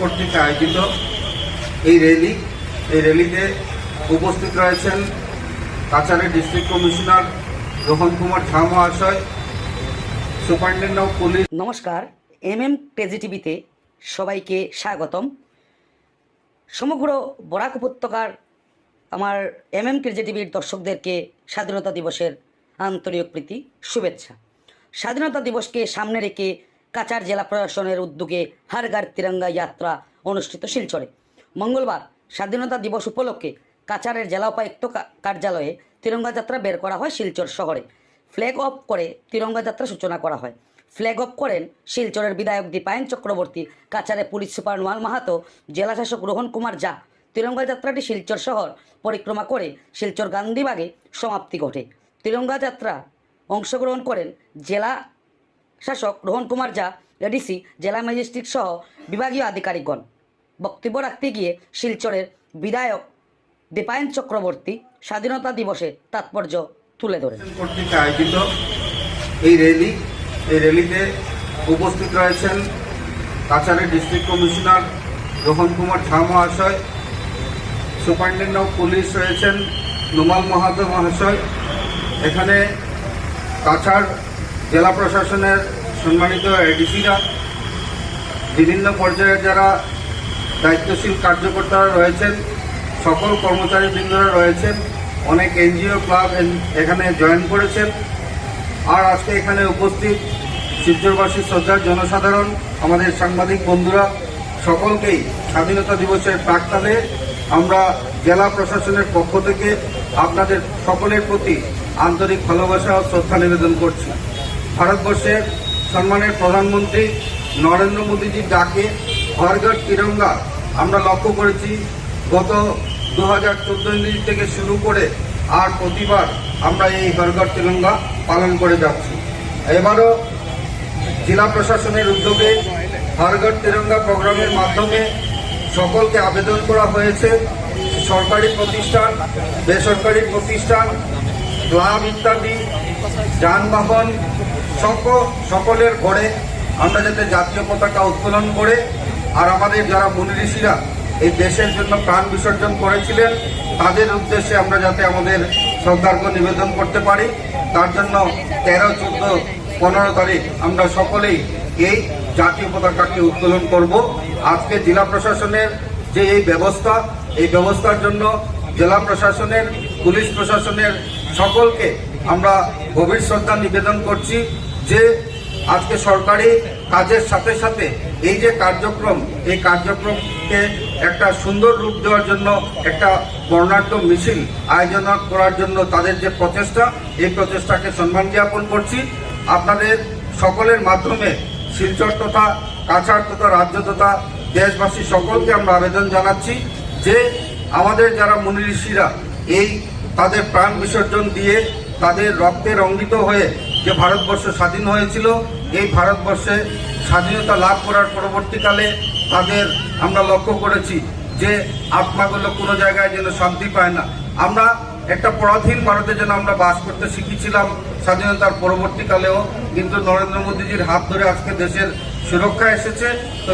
কর্তৃক আয়োজিত এই র্যালি, এই র্যালিতে উপস্থিত রয়েছেন কাছাড়ের ডিস্ট্রিক্ট কমিশনার রোহন কুমার ঝা মহাশয়, সুপারিনটেন্ডেন্ট অফ পুলিশ। নমস্কার এম এম টিভিতে সবাইকে স্বাগতম। সমগ্র বরাক উপত্যকার আমার এম এম টেজি টিভির দর্শকদেরকে স্বাধীনতা দিবসের আন্তরিক প্রীতি, শুভেচ্ছা। স্বাধীনতা দিবসকে সামনে রেখে কাচার জেলা প্রশাসনের উদ্যোগে হারগার তিরঙ্গা যাত্রা অনুষ্ঠিত শিলচরে। মঙ্গলবার স্বাধীনতা দিবস উপলক্ষে কাচারের জেলা উপায়ুক্ত কার্যালয়ে তিরঙ্গা যাত্রা বের করা হয় শিলচর শহরে। ফ্ল্যাগ অফ করে তিরঙ্গা যাত্রা সূচনা করা হয়। ফ্ল্যাগ অফ করেন শিলচরের বিধায়ক দীপায়ন চক্রবর্তী কাচারে পুলিশ সুপার নোয়াল মাহাতো জেলাশাসক রোহন কুমার জা তিরঙ্গা যাত্রাটি শিলচর শহর পরিক্রমা করে শিলচর গান্ধীবাগে সমাপ্তি ঘটে। তিরঙ্গা যাত্রা অংশগ্রহণ করেন জেলা শাসক রোহন কুমার জা এডিসি জেলা ম্যাজিস্ট্রেট সহ বিভাগীয় আধিকারিকগণ। বক্তব্য রাখতে গিয়ে শিলচরের বিধায়ক দীপায়ন চক্রবর্তী স্বাধীনতা দিবসে তাৎপর্য তুলে ধরেন। আয়োজিত, এই র্যালি, এই র্যালিতে উপস্থিত রয়েছেন কাছাড়ের ডিস্ট্রিক্ট কমিশনার রোহন কুমার ঝা মহাশয়, সুপারিনটেন্ডেন্ট অফ পুলিশ রয়েছেন নোমাল মাহাতো মহাশয়, এখানে কাছাড় জেলা প্রশাসনের সম্মানিত এডিসিরা, বিভিন্ন পর্যায়ের যারা দায়িত্বশীল কার্যকর্তারা রয়েছেন, সকল কর্মচারীবৃন্দরা রয়েছেন, অনেক এনজিও ক্লাব এখানে জয়েন করেছেন। আর আজকে এখানে উপস্থিত শিবচরবাসী শ্রদ্ধার জনসাধারণ, আমাদের সাংবাদিক বন্ধুরা, সকলকেই স্বাধীনতা দিবসের প্রাক্কালে আমরা জেলা প্রশাসনের পক্ষ থেকে আপনাদের সকলের প্রতি আন্তরিক ভালোবাসা ও শ্রদ্ধা নিবেদন করছি। ভারতবর্ষের সম্মানের প্রধানমন্ত্রী নরেন্দ্র মোদীজির ডাকে হরঘর তিরঙ্গা আমরা লক্ষ্য করেছি, গত দু হাজার চোদ্দ থেকে শুরু করে আর প্রতিবার আমরা এই হরঘর তিরঙ্গা পালন করে যাচ্ছি। এবারও জেলা প্রশাসনের উদ্যোগে হরঘর তিরঙ্গা প্রোগ্রামের মাধ্যমে সকলকে আবেদন করা হয়েছে। সরকারি প্রতিষ্ঠান, বেসরকারি প্রতিষ্ঠান, ক্লাব ইত্যাদি, যানবাহন সকলের ঘরে আমরা যাতে জাতীয় পতাকা উত্তোলন করে, আর আমাদের যারা মুনি ঋষিরা এই দেশের জন্য প্রাণ বিসর্জন করেছিলেন, তাদের উদ্দেশ্যে আমরা যাতে আমাদের শ্রদ্ধার্ঘ নিবেদন করতে পারি। তার জন্য তেরো, চোদ্দ, পনেরো তারিখ আমরা সকলেই এই জাতীয় পতাকাকে উত্তোলন করব। আজকে জেলা প্রশাসনের যে এই ব্যবস্থা, এই ব্যবস্থার জন্য জেলা প্রশাসনের, পুলিশ প্রশাসনের সকলকে আমরা গভীর শ্রদ্ধা নিবেদন করছি যে আজকে সরকারি কাজের সাথে সাথে এই যে কার্যক্রম, এই কার্যক্রমকে একটা সুন্দর রূপ দেওয়ার জন্য একটা বর্ণাঢ্য মিছিল আয়োজন করার জন্য তাদের যে প্রচেষ্টা, এই প্রচেষ্টাকে সম্মান জ্ঞাপন করছি। আপনাদের সকলের মাধ্যমে শিলচর তথা কাছাড় তথা রাজ্য তথা দেশবাসী সকলকে আমরা আবেদন জানাচ্ছি যে আমাদের যারা মুনি ঋষিরা এই তাদের প্রাণ বিসর্জন দিয়ে তাদের রক্তে রঙ্গিত হয়ে যে ভারতবর্ষ স্বাধীন হয়েছিল, এই ভারতবর্ষে স্বাধীনতা লাভ করার পরবর্তীকালে তাদের আমরা লক্ষ্য করেছি যে আত্মাগুলো কোনো জায়গায় যেন শান্তি পায় না। আমরা একটা পরাধীন ভারতে যেন আমরা বাস করতে শিখেছিলাম স্বাধীনতার পরবর্তীকালেও, কিন্তু নরেন্দ্র মোদীজির হাত ধরে আজকে দেশের সুরক্ষা এসেছে, তো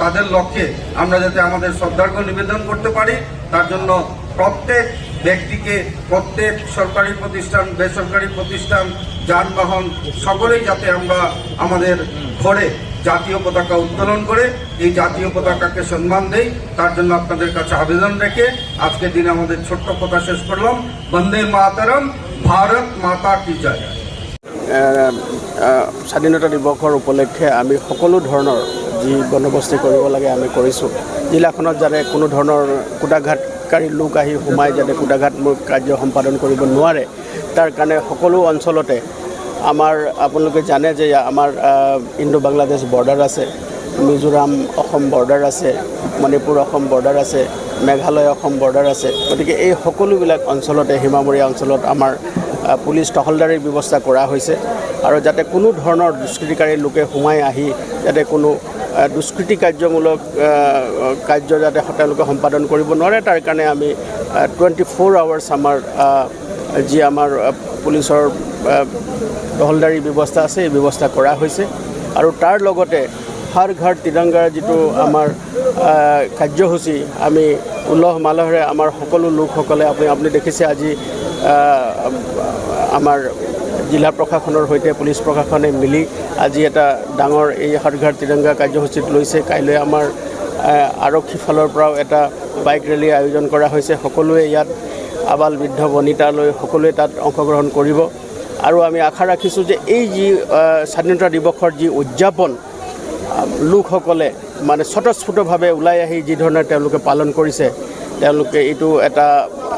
তাদের লক্ষ্যে আমরা যাতে আমাদের শ্রদ্ধার্ঘ নিবেদন করতে পারি, তার জন্য প্রত্যেক ব্যক্তিকে প্রত্যেক সরকারি প্রতিষ্ঠান, বেসরকারি প্রতিষ্ঠান, যানবাহন, সকলেই যাতে আমরা আমাদের ঘরে জাতীয় পতাকা উত্তোলন করে, এই জাতীয় পতাকাকে সম্মান দেই, তার জন্য আপনাদের কাছে আবেদন রেখে আজকের দিনে আমাদের ছোট্ট কথা শেষ করলাম। বন্দে মাতারম, ভারত মাতা কি জয়। স্বাধীনতা দিৱসৰ উপলক্ষে আমি সকলো ধৰণৰ যি বন্দবস্তি কৰিব লাগে আমি কৰিছোঁ। জিলাখনত যাতে কোনো ধৰণৰ কুটাঘাতকাৰী লোক আহি সোমাই যাতে কুটাঘাতমূলক কাৰ্য সম্পাদন কৰিব নোৱাৰে, তাৰ কাৰণে সকলো অঞ্চলতে আমাৰ, আপোনালোকে জানে যে আমাৰ ইণ্ডো বাংলাদেশ বৰ্ডাৰ আছে, মিজোৰাম অসম বৰ্ডাৰ আছে, মণিপুৰ অসম বৰ্ডাৰ আছে, মেঘালয় অসম বৰ্ডাৰ আছে, গতিকে এই সকলোবিলাক অঞ্চলতে, সীমামূৰীয়া অঞ্চলত আমাৰ পুলিচ টহলদাৰীৰ ব্যৱস্থা কৰা হৈছে। আৰু যাতে কোনো ধৰণৰ দুষ্কৃতিকাৰী লোকে সোমাই আহি যাতে কোনো দুষ্কৃতি কাৰ্যমূলক কাৰ্য যাতে তেওঁলোকে সম্পাদন কৰিব নোৱাৰে, তাৰ কাৰণে আমি টুৱেণ্টি ফ'ৰ আৱাৰ্ছ আমাৰ যি আমাৰ পুলিচৰ টহলদাৰী ব্যৱস্থা আছে, এই ব্যৱস্থা কৰা হৈছে। আৰু তাৰ লগতে হৰ ঘৰ তিৰংগাৰ যিটো আমাৰ কাৰ্যসূচী, আমি উলহ মালহেৰে আমাৰ সকলো লোকসকলে, আপুনি আপুনি দেখিছে আজি আমাৰ জিলা প্ৰশাসনৰ সৈতে, পুলিচ প্ৰশাসনে মিলি আজি এটা ডাঙৰ এই হৰঘৰ তিৰংগা কাৰ্যসূচীত লৈছে। কাইলৈ আমাৰ আৰক্ষী ফালৰ পৰাও এটা বাইক ৰেলী আয়োজন কৰা হৈছে। সকলোৱে ইয়াত আবাল বৃদ্ধ বনিতালৈ সকলোৱে তাত অংশগ্ৰহণ কৰিব। আৰু আমি আশা ৰাখিছোঁ যে এই যি স্বাধীনতা দিৱসৰ যি উদযাপন, লোকসকলে মানে স্বতঃস্ফূৰ্তভাৱে ওলাই আহি যি ধৰণে তেওঁলোকে পালন কৰিছে, তেওঁলোকে এইটো এটা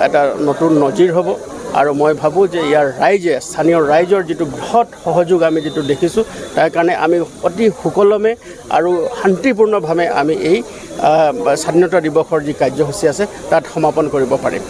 এটা নতুন নজিৰ হ'ব। আৰু মই ভাবোঁ যে ইয়াৰ ৰাইজে, স্থানীয় ৰাইজৰ যিটো বৃহৎ সহযোগ আমি যিটো দেখিছোঁ, তাৰ কাৰণে আমি অতি সুকলমে আৰু শান্তিপূৰ্ণভাৱে আমি এই স্বাধীনতা দিৱসৰ যি কাৰ্যসূচী আছে, তাত সমাপন কৰিব পাৰিম।